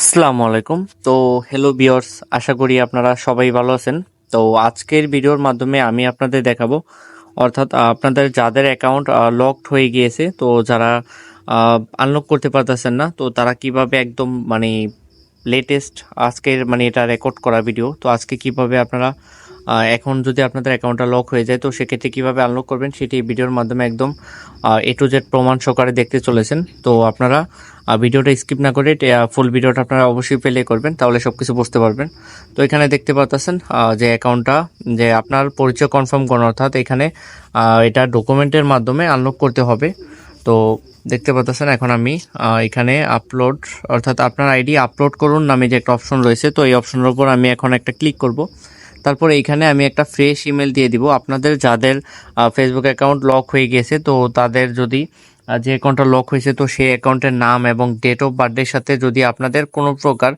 আসসালামু আলাইকুম। তো হ্যালো বিয়ার্স আশা করি আপনারা সবাই ভালো আছেন। তো আজকের ভিডিওর মাধ্যমে আমি আপনাদের দেখাবো, অর্থাৎ আপনাদের যাদের অ্যাকাউন্ট লকড হয়ে গিয়েছে, তো যারা আনলক করতে পারতেছেন না, তো তারা কীভাবে একদম মানে লেটেস্ট আজকের মানে এটা রেকর্ড করা ভিডিও তো আজকে কীভাবে আপনারা এখন যদি আপনাদের অ্যাকাউন্টটা লক হয়ে যায়, তো সেক্ষেত্রে কীভাবে আনলক করবেন সেটি ভিডিওর মাধ্যমে একদম এ টু জেড প্রমাণ সহকারে দেখতে চলেছেন। তো আপনারা ভিডিওটা স্কিপ না করে ফুল ভিডিওটা আপনারা অবশ্যই পেলে করবেন, তাহলে সব কিছু বুঝতে পারবেন। তো এখানে দেখতে পাচ্ছেন যে অ্যাকাউন্টটা যে আপনার পরিচয় কনফার্ম করানো, অর্থাৎ এখানে এটা ডকুমেন্টের মাধ্যমে আনলক করতে হবে। তো দেখতে পাচ্ছেন, এখন আমি এখানে আপলোড অর্থাৎ আপনার আইডি আপলোড করুন নামে যে একটা অপশন রয়েছে, তো এই অপশনের উপর আমি এখন একটা ক্লিক করব। তারপরে এইখানে আমি একটা ফ্রেশ ইমেল দিয়ে দিব। আপনাদের যাদের ফেসবুক অ্যাকাউন্ট লক হয়ে গেছে, তো তাদের যদি যে অ্যাকাউন্টটা লক হয়েছে, তো সেই অ্যাকাউন্টের নাম এবং ডেট অফ বার্থডের সাথে যদি আপনাদের কোনো প্রকার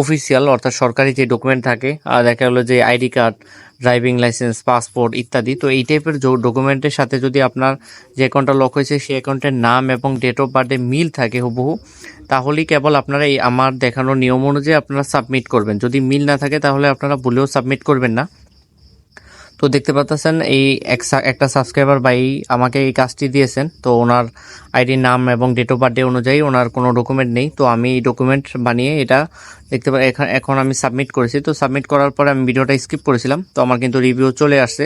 অফিসিয়াল অর্থাৎ সরকারি যে ডকুমেন্ট থাকে দেখা গেলো যে ID card driving licence passport ইত্যাদি, তো এই টাইপের ডকুমেন্টের সাথে যদি আপনার যে অ্যাকাউন্টটা লক হয়েছে, সেই অ্যাকাউন্টের নাম এবং ডেট অফ বার্থডে মিল থাকে হুবহু, তাহলেই কেবল আপনারা এই আমার দেখানোর নিয়ম অনুযায়ী আপনারা সাবমিট করবেন। যদি মিল না থাকে, তাহলে আপনারা ভুলেও সাবমিট করবেন না। তো দেখতে পাচ্ছেন এই এক একটা সাবস্ক্রাইবার ভাই আমাকে এই কাজটি দিয়েছেন। তো ওনার আইডি নাম এবং ডেট অফ বার্থডে অনুযায়ী ওনার কোনো ডকুমেন্ট নেই। তো আমি এই ডকুমেন্ট বানিয়ে এটা দেখতে পাই এখন আমি সাবমিট করেছি। তো সাবমিট করার পরে আমি ভিডিওটা স্কিপ করেছিলাম। তো আমার কিন্তু রিভিউ চলে আসছে।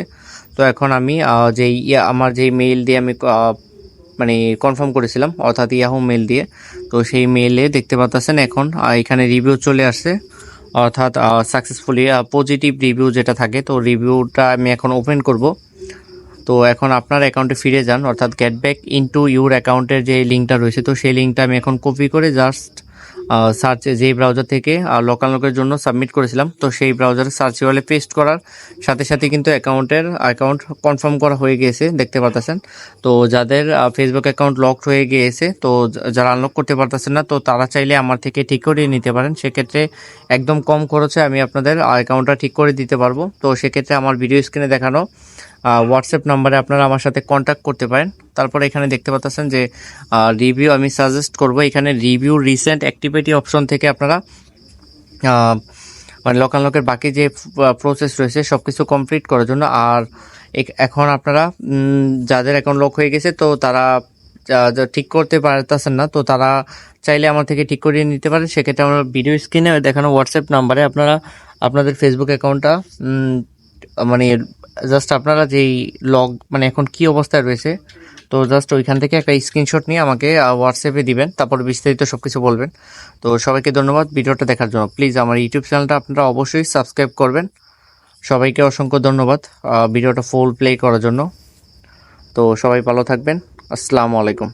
তো এখন আমি যেই আমার যেই মেইল দিয়ে আমি মানে কনফার্ম করেছিলাম, অর্থাৎ ইয়াহু মেল দিয়ে, তো সেই মেইলে দেখতে পাচ্ছেন এখন এখানে রিভিউ চলে আসছে। অর্থাৎ সাকসেসফুলি পজিটিভ রিভিউ যেটা থাকে, তো রিভিউটা আমি এখন ওপেন করব। তো এখন আপনার অ্যাকাউন্টে ফিরে যান, অর্থাৎ গেট ব্যাক ইনটু ইউর অ্যাকাউন্টের যে লিঙ্কটা রয়েছে, তো সেই লিঙ্কটা আমি এখন কপি করে জাস্ট সার্চ যেই ব্রাউজার থেকে লোকাল লোকের জন্য সাবমিট করেছিলাম, তো সেই ব্রাউজারে সার্চ ওয়ালে পেস্ট করার সাথে সাথে কিন্তু অ্যাকাউন্টের অ্যাকাউন্ট কনফার্ম করা হয়ে গিয়েছে, দেখতে পাচ্ছেন তো যাদের ফেসবুক অ্যাকাউন্ট লকড হয়ে গিয়েছে, তো যারা আনলক করতে পারতেছেন না, তো তারা চাইলে আমার থেকে ঠিক করিয়ে নিতে পারেন। সেক্ষেত্রে একদম কম খরচে আমি আপনাদের অ্যাকাউন্টটা ঠিক করে দিতে পারব। তো সেক্ষেত্রে আমার ভিডিও স্ক্রিনে দেখানো হোয়াটসঅ্যাপ নাম্বারে আপনারা আমার সাথে কন্ট্যাক্ট করতে পারেন। তারপরে এখানে দেখতে পাচ্ছেন যে রিভিউ আমি সাজেস্ট করব। এখানে রিভিউ রিসেন্ট অ্যাক্টিভিটি অপশন থেকে আপনারা মানে লোকাল লোকের বাকি যে প্রসেস রয়েছে সব কিছু কমপ্লিট করার জন্য। আর এখ- এখন আপনারা যাদের এখন লক হয়ে গেছে, তো তারা ঠিক করতে পারতেছেন না, তো তারা চাইলে আমার থেকে ঠিক করিয়ে নিতে পারেন। সেক্ষেত্রে আমরা ভিডিও স্ক্রিনে দেখানো হোয়াটসঅ্যাপ নাম্বারে আপনারা, আপনাদের ফেসবুক অ্যাকাউন্টটা মানে জাস্ট আপনারা যেই লগ মানে এখন কি অবস্থায় রয়েছে, তো জাস্ট ওইখান থেকে একটা স্ক্রিনশট নিয়ে আমাকে হোয়াটসঅ্যাপে দিবেন, তারপর বিস্তারিত সব কিছু বলবেন। তো সবাইকে ধন্যবাদ ভিডিওটা দেখার জন্য। প্লিজ আমার ইউটিউব চ্যানেলটা আপনারা অবশ্যই সাবস্ক্রাইব করবেন। সবাইকে অসংখ্য ধন্যবাদ ভিডিওটা ফুল প্লে করার জন্য। তো সবাই ভালো থাকবেন। আসসালামু আলাইকুম।